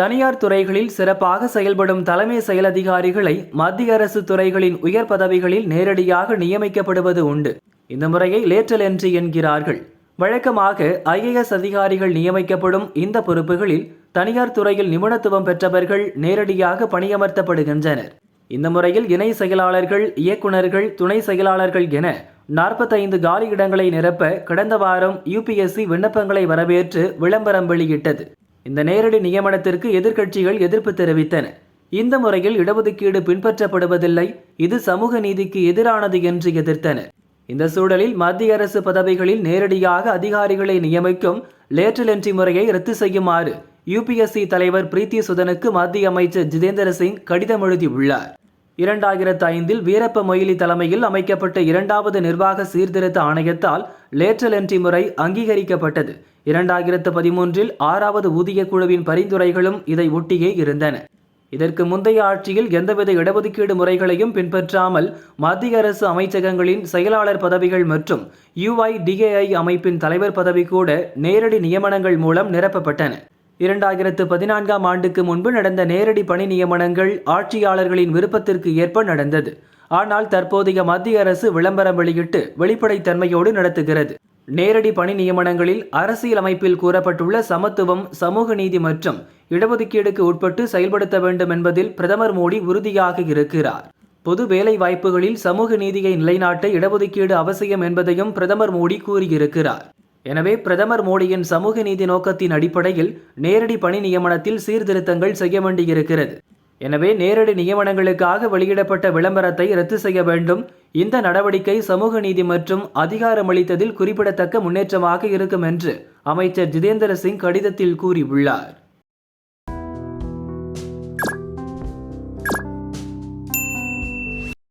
தனியார் துறைகளில் சிறப்பாக செயல்படும் தலைமை செயல் அதிகாரிகளை மத்திய அரசு துறைகளின் உயர் பதவிகளில் நேரடியாக நியமிக்கப்படுவது உண்டு. இந்த முறையை லேற்றல் என்று என்கிறார்கள். வழக்கமாக ஐஏஎஸ் அதிகாரிகள் நியமிக்கப்படும் இந்த பொறுப்புகளில் தனியார் துறையில் நிபுணத்துவம் பெற்றவர்கள் நேரடியாக பணியமர்த்தப்படுகின்றனர். இந்த முறையில் இணை செயலாளர்கள் இயக்குநர்கள் துணை செயலாளர்கள் என நாற்பத்தைந்து காலி இடங்களை நிரப்ப கடந்த வாரம் யுபிஎஸ்சி விண்ணப்பங்களை வரவேற்று விளம்பரம் வெளியிட்டது. இந்த நேரடி நியமனத்திற்கு எதிர்க்கட்சிகள் எதிர்ப்பு தெரிவித்தன. இந்த முறையில் இடஒதுக்கீடு பின்பற்றப்படுவதில்லை. இது சமூக நீதிக்கு எதிரானது என்று எதிர்த்தனர் இந்த சூழலில் மத்திய அரசு பதவிகளில் நேரடியாக அதிகாரிகளை நியமிக்கும் லேட்டல் என்ட்ரி முறையை ரத்து செய்யுமாறு யுபிஎஸ்சி தலைவர் பிரீத்தி சுதனுக்கு மத்திய அமைச்சர் ஜிதேந்திர சிங் கடிதம் எழுதியுள்ளார். இரண்டாயிரத்து ஐந்தில் வீரப்ப மொய்லி தலைமையில் அமைக்கப்பட்ட இரண்டாவது நிர்வாக சீர்திருத்த ஆணையத்தால் லேட்டல் என்ட்ரி முறை அங்கீகரிக்கப்பட்டது. இரண்டாயிரத்து பதிமூன்றில் ஆறாவது ஊதிய குழுவின் பரிந்துரைகளும் இதை ஒட்டியே இருந்தன. இதற்கு முந்தைய ஆட்சியில் எந்தவித இடஒதுக்கீடு முறைகளையும் பின்பற்றாமல் மத்திய அரசு அமைச்சகங்களின் செயலாளர் பதவிகள் மற்றும் யுஐடிஏஐ அமைப்பின் தலைவர் பதவி கூட நேரடி நியமனங்கள் மூலம் நிரப்பப்பட்டன. இரண்டாயிரத்து பதினான்காம் ஆண்டுக்கு முன்பு நடந்த நேரடி பணி நியமனங்கள் ஆட்சியாளர்களின் விருப்பத்திற்கு ஏற்ப நடந்தது. ஆனால் தற்போதைய மத்திய அரசு விளம்பரம் வெளியிட்டு வெளிப்படைத்தன்மையோடு நடத்துகிறது. நேரடி பணி நியமனங்களில் அரசியலமைப்பில் கூறப்பட்டுள்ள சமத்துவம் சமூக நீதி மற்றும் இடஒதுக்கீடுக்கு உட்பட்டு செயல்படுத்த வேண்டும் என்பதில் பிரதமர் மோடி உறுதியாக இருக்கிறார். பொது வேலை வாய்ப்புகளில் சமூக நீதியை நிலைநாட்ட இடஒதுக்கீடு அவசியம் என்பதையும் பிரதமர் மோடி கூறியிருக்கிறார். எனவே பிரதமர் மோடியின் சமூக நீதி நோக்கத்தின் அடிப்படையில் நேரடி பணி நியமனத்தில் சீர்திருத்தங்கள் செய்ய வேண்டியிருக்கிறது. எனவே நேரடி நியமனங்களுக்காக வெளியிடப்பட்ட விளம்பரத்தை ரத்து செய்ய வேண்டும். இந்த நடவடிக்கை சமூக நீதி மற்றும் அதிகாரமளித்ததில் குறிப்பிடத்தக்க முன்னேற்றமாக இருக்கும் என்று அமைச்சர் ஜிதேந்திர சிங் கடிதத்தில் கூறியுள்ளார்.